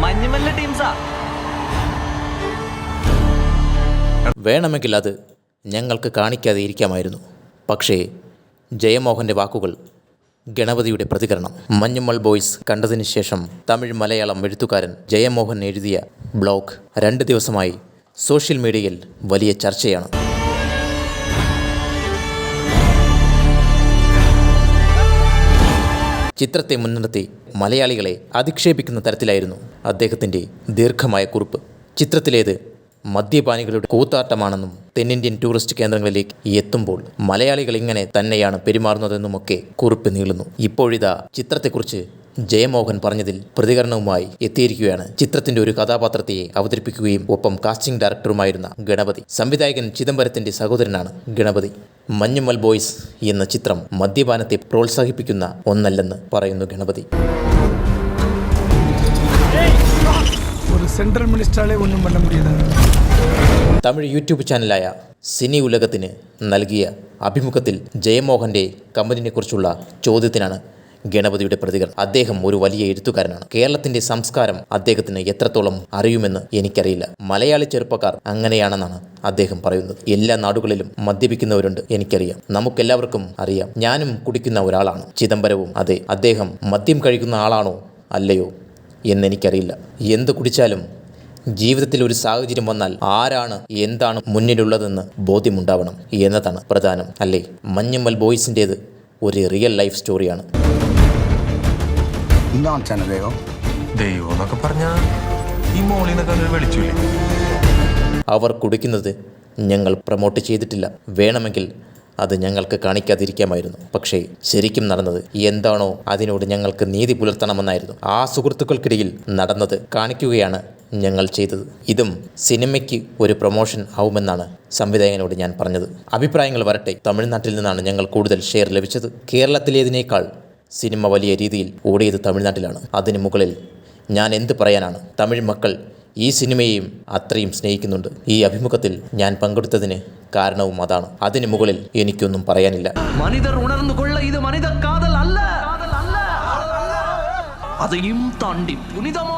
മഞ്ഞുമല്ല വേണമെങ്കിൽ അത് ഞങ്ങൾക്ക് കാണിക്കാതെ ഇരിക്കാമായിരുന്നു. പക്ഷേ ജയമോഹന്റെ വാക്കുകൾ ഗണപതിയുടെ പ്രതികരണം. മഞ്ഞുമൽ ബോയ്സ് കണ്ടതിന് ശേഷം തമിഴ് മലയാളം എഴുത്തുകാരൻ ജയമോഹൻ എഴുതിയ ബ്ലോഗ് രണ്ട് ദിവസമായി സോഷ്യൽ മീഡിയയിൽ വലിയ ചർച്ചയാണ്. ചിത്രത്തെ മുൻനിർത്തി മലയാളികളെ അധിക്ഷേപിക്കുന്ന തരത്തിലായിരുന്നു അദ്ദേഹത്തിന്റെ ദീർഘമായ കുറിപ്പ്. ചിത്രത്തിലേത് മദ്യപാനികളുടെ കൂത്താട്ടമാണെന്നും തെന്നിന്ത്യൻ ടൂറിസ്റ്റ് കേന്ദ്രങ്ങളിലേക്ക് എത്തുമ്പോൾ മലയാളികൾ ഇങ്ങനെ തന്നെയാണ് പെരുമാറുന്നതെന്നുമൊക്കെ കുറിപ്പ് നീളുന്നു. ഇപ്പോഴിതാ ചിത്രത്തെക്കുറിച്ച് ജയമോഹൻ പറഞ്ഞതിൽ പ്രതികരണവുമായി എത്തിയിരിക്കുകയാണ് ചിത്രത്തിന്റെ ഒരു കഥാപാത്രത്തെ അവതരിപ്പിക്കുകയും ഒപ്പം കാസ്റ്റിംഗ് ഡയറക്ടറുമായിരുന്ന ഗണപതി സംവിധായകൻ ചിദംബരത്തിന്റെ സഹോദരനാണ് ഗണപതി മഞ്ഞുമൽ ബോയ്സ് എന്ന ചിത്രം മദ്യപാനത്തെ പ്രോത്സാഹിപ്പിക്കുന്ന ഒന്നല്ലെന്ന് പറയുന്നു ഗണപതി ஒரு சென்ட்ரல் மினிஸ்டராலே ஒன்றும் பண்ண முடியாது തമിഴ് യൂട്യൂബ് ചാനലായ സിനി ഉലകത്തിന് നൽകിയ അഭിമുഖത്തിൽ ജയമോഹന്റെ കമ്പനിയെക്കുറിച്ചുള്ള ചോദ്യത്തിനാണ് ഗണപതിയുടെ പ്രതികരണം. അദ്ദേഹം ഒരു വലിയ എഴുത്തുകാരനാണ്. കേരളത്തിന്റെ സംസ്കാരം അദ്ദേഹത്തിന് എത്രത്തോളം അറിയുമെന്ന് എനിക്കറിയില്ല. മലയാളി ചെറുപ്പക്കാർ അങ്ങനെയാണെന്നാണ് അദ്ദേഹം പറയുന്നത്. എല്ലാ നാടുകളിലും മദ്യപിക്കുന്നവരുണ്ട് എനിക്കറിയാം. നമുക്കെല്ലാവർക്കും അറിയാം. ഞാനും കുടിക്കുന്ന ഒരാളാണ്. ചിദംബരവും അതെ. അദ്ദേഹം മദ്യം കഴിക്കുന്ന ആളാണോ അല്ലയോ എന്നെനിക്കറിയില്ല. എന്ത് കുടിച്ചാലും ജീവിതത്തിൽ ഒരു സാഹചര്യം വന്നാൽ ആരാണ് എന്താണ് മുന്നിലുള്ളതെന്ന് ബോധ്യമുണ്ടാവണം എന്നതാണ് പ്രധാനം. അല്ലേ? മഞ്ഞമ്മൽ ബോയ്സിന്റേത് ഒരു റിയൽ ലൈഫ് സ്റ്റോറിയാണ്. എന്താണ് ചാനലയോ ദൈവം? എന്നൊക്കെ പറഞ്ഞാ ഈ മോളിൽ നിന്നൊക്കെ വെളിച്ചില്ലേ? അവർ കുടിക്കുന്നത് ഞങ്ങൾ പ്രൊമോട്ട് ചെയ്തിട്ടില്ല. വേണമെങ്കിൽ അത് ഞങ്ങൾക്ക് കാണിക്കാതിരിക്കാമായിരുന്നു. പക്ഷേ ശരിക്കും നടന്നത് എന്താണോ അതിനോട് ഞങ്ങൾക്ക് നീതി പുലർത്തണമെന്നായിരുന്നു. ആ സുഹൃത്തുക്കൾക്കിടയിൽ നടന്നത് കാണിക്കുകയാണ് ഞങ്ങൾ ചെയ്തത്. ഇതും സിനിമയ്ക്ക് ഒരു പ്രൊമോഷൻ ആവുമെന്നാണ് സംവിധായകനോട് ഞാൻ പറഞ്ഞത്. അഭിപ്രായങ്ങൾ വരട്ടെ. തമിഴ്നാട്ടിൽ നിന്നാണ് ഞങ്ങൾ കൂടുതൽ ഷെയർ ലഭിച്ചത്. കേരളത്തിലേതിനേക്കാൾ സിനിമ വലിയ രീതിയിൽ ഓടിയത് തമിഴ്നാട്ടിലാണ്. അതിന് മുകളിൽ ഞാൻ എന്ത് പറയാനാണ്? തമിഴ് മക്കൾ ഈ സിനിമയെയും അത്രയും സ്നേഹിക്കുന്നുണ്ട്. ഈ അഭിമുഖത്തിൽ ഞാൻ പങ്കെടുത്തതിന് കാരണവും അതാണ്. അതിന് മുകളിൽ എനിക്കൊന്നും പറയാനില്ല. മനിതർ ഉണർന്നു കൊള്ള ഇത് മനിത കാതൽ അല്ല അതെയും താണ്ടി. പുനിതമോ